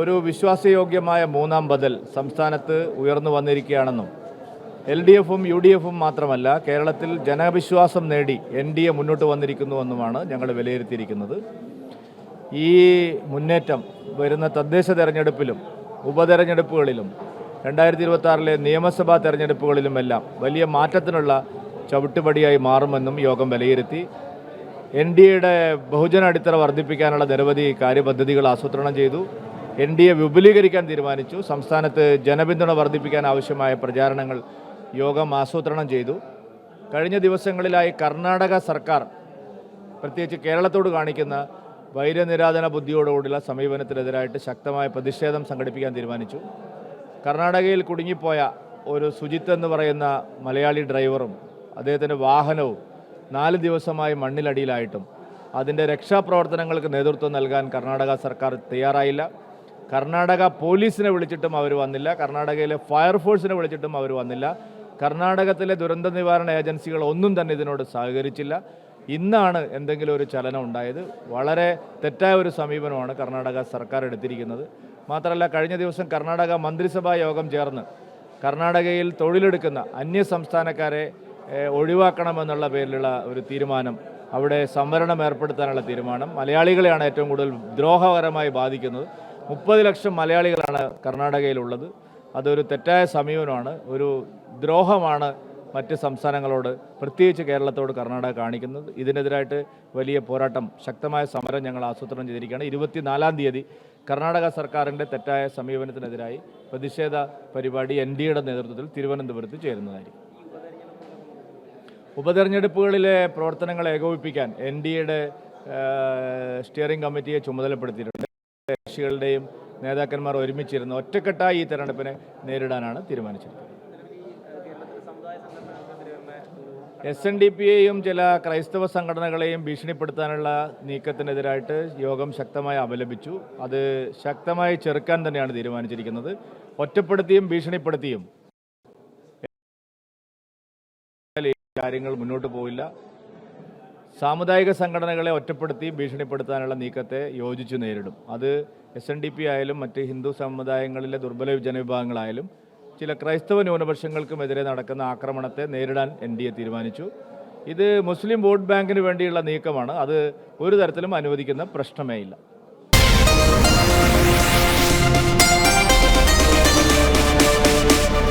ഒരു വിശ്വാസയോഗ്യമായ മൂന്നാം ബദൽ സംസ്ഥാനത്ത് ഉയർന്നു വന്നിരിക്കുകയാണെന്നും എൽ ഡി എഫും യു ഡി എഫും മാത്രമല്ല കേരളത്തിൽ ജനവിശ്വാസം നേടി എൻ ഡി എ മുന്നോട്ട് വന്നിരിക്കുന്നുവെന്നുമാണ് ഞങ്ങൾ വിലയിരുത്തിയിരിക്കുന്നത്. ഈ മുന്നേറ്റം വരുന്ന തദ്ദേശ തെരഞ്ഞെടുപ്പിലും ഉപതെരഞ്ഞെടുപ്പുകളിലും രണ്ടായിരത്തി ഇരുപത്തി നിയമസഭാ തെരഞ്ഞെടുപ്പുകളിലുമെല്ലാം വലിയ മാറ്റത്തിനുള്ള ചവിട്ടുപടിയായി മാറുമെന്നും യോഗം വിലയിരുത്തി. എൻ ഡി എയുടെ ബഹുജന അടിത്തറ വർദ്ധിപ്പിക്കാനുള്ള നിരവധി കാര്യപദ്ധതികൾ ആസൂത്രണം ചെയ്തു. എൻ ഡി എ വിപുലീകരിക്കാൻ തീരുമാനിച്ചു. സംസ്ഥാനത്ത് ജനപിന്തുണ വർദ്ധിപ്പിക്കാൻ ആവശ്യമായ പ്രചാരണങ്ങൾ യോഗം ആസൂത്രണം ചെയ്തു. കഴിഞ്ഞ ദിവസങ്ങളിലായി കർണാടക സർക്കാർ പ്രത്യേകിച്ച് കേരളത്തോട് കാണിക്കുന്ന വൈരനിരാധന ബുദ്ധിയോടുകൂടിയുള്ള സമീപനത്തിനെതിരായിട്ട് ശക്തമായ പ്രതിഷേധം സംഘടിപ്പിക്കാൻ തീരുമാനിച്ചു. കർണാടകയിൽ കുടുങ്ങിപ്പോയ ഒരു സുജിത്ത് എന്ന് പറയുന്ന മലയാളി ഡ്രൈവറും അദ്ദേഹത്തിന്റെ വാഹനവും നാല് ദിവസമായി മണ്ണിലടിയിലായിട്ടും അതിന്റെ രക്ഷാപ്രവർത്തനങ്ങൾക്ക് നേതൃത്വം നൽകാൻ കർണാടക സർക്കാർ തയ്യാറായില്ല. കർണാടക പോലീസിനെ വിളിച്ചിട്ടും അവർ വന്നില്ല. കർണാടകയിലെ ഫയർഫോഴ്സിനെ വിളിച്ചിട്ടും അവർ വന്നില്ല. കർണാടകത്തിലെ ദുരന്ത നിവാരണ ഏജൻസികൾ ഒന്നും തന്നെ ഇതിനോട് സഹകരിച്ചില്ല. ഇന്നാണ് എന്തെങ്കിലും ഒരു ചലനം ഉണ്ടായത്. വളരെ തെറ്റായ ഒരു സമീപനമാണ് കർണാടക സർക്കാർ എടുത്തിരിക്കുന്നത്. മാത്രമല്ല കഴിഞ്ഞ ദിവസം കർണാടക മന്ത്രിസഭാ യോഗം ചേർന്ന് കർണാടകയിൽ തൊഴിലെടുക്കുന്ന അന്യ സംസ്ഥാനക്കാരെ ഒഴിവാക്കണമെന്നുള്ള പേരിലുള്ള ഒരു തീരുമാനം അവിടെ സംവരണം ഏർപ്പെടുത്താനുള്ള തീരുമാനം മലയാളികളെയാണ് ഏറ്റവും കൂടുതൽ ദ്രോഹകരമായി ബാധിക്കുന്നത്. മുപ്പത് ലക്ഷം മലയാളികളാണ് കർണാടകയിലുള്ളത്. അതൊരു തെറ്റായ സമീപനമാണ്. ഒരു ദ്രോഹമാണ് മറ്റ് സംസ്ഥാനങ്ങളോട് പ്രത്യേകിച്ച് കേരളത്തോട് കർണാടക കാണിക്കുന്നത്. ഇതിനെതിരായിട്ട് വലിയ പോരാട്ടം ശക്തമായ സമരം ഞങ്ങൾ ആസൂത്രണം ചെയ്തിരിക്കുകയാണ്. ഇരുപത്തിനാലാം തീയതി കർണാടക സർക്കാരിന്റെ തെറ്റായ സമീപനത്തിനെതിരായി പ്രതിഷേധ പരിപാടി എൻ ഡി എയുടെ നേതൃത്വത്തിൽ തിരുവനന്തപുരത്ത് ചേരുന്നതായിരിക്കും. ഉപതെരഞ്ഞെടുപ്പുകളിലെ പ്രവർത്തനങ്ങൾ ഏകോപിപ്പിക്കാൻ എൻ ഡി എയുടെ സ്റ്റിയറിംഗ് കമ്മിറ്റിയെ ചുമതലപ്പെടുത്തിയിട്ടുണ്ട്. കക്ഷികളുടെയും നേതാക്കന്മാർ ഒരുമിച്ചിരുന്ന് ഒറ്റക്കെട്ടായി ഈ തെരഞ്ഞെടുപ്പിനെ നേരിടാനാണ് തീരുമാനിച്ചത് എസ് എൻ ഡി പിയെയും ചില ക്രൈസ്തവ സംഘടനകളെയും ഭീഷണിപ്പെടുത്താനുള്ള നീക്കത്തിനെതിരായിട്ട് യോഗം ശക്തമായി അപലപിച്ചു. അത് ശക്തമായി ചെറുക്കാൻ തന്നെയാണ് തീരുമാനിച്ചിരിക്കുന്നത്. ഒറ്റപ്പെടുത്തിയും ഭീഷണിപ്പെടുത്തിയും കാര്യങ്ങൾ മുന്നോട്ട് പോവില്ല. സാമുദായിക സംഘടനകളെ ഒറ്റപ്പെടുത്തി ഭീഷണിപ്പെടുത്താനുള്ള നീക്കത്തെ യോജിച്ചു നേരിടും. അത് എസ് എൻ ഡി പി ആയാലും മറ്റ് ഹിന്ദു സമുദായങ്ങളിലെ ദുർബല ജനവിഭാഗങ്ങളായാലും ചില ക്രൈസ്തവ ന്യൂനപക്ഷങ്ങൾക്കുമെതിരെ നടക്കുന്ന ആക്രമണത്തെ നേരിടാൻ എൻ ഡി എ തീരുമാനിച്ചു. ഇത് മുസ്ലിം വോട്ട് ബാങ്കിന് വേണ്ടിയുള്ള നീക്കമാണ്. അത് ഒരു തരത്തിലും അനുവദിക്കുന്ന പ്രശ്നമേ ഇല്ല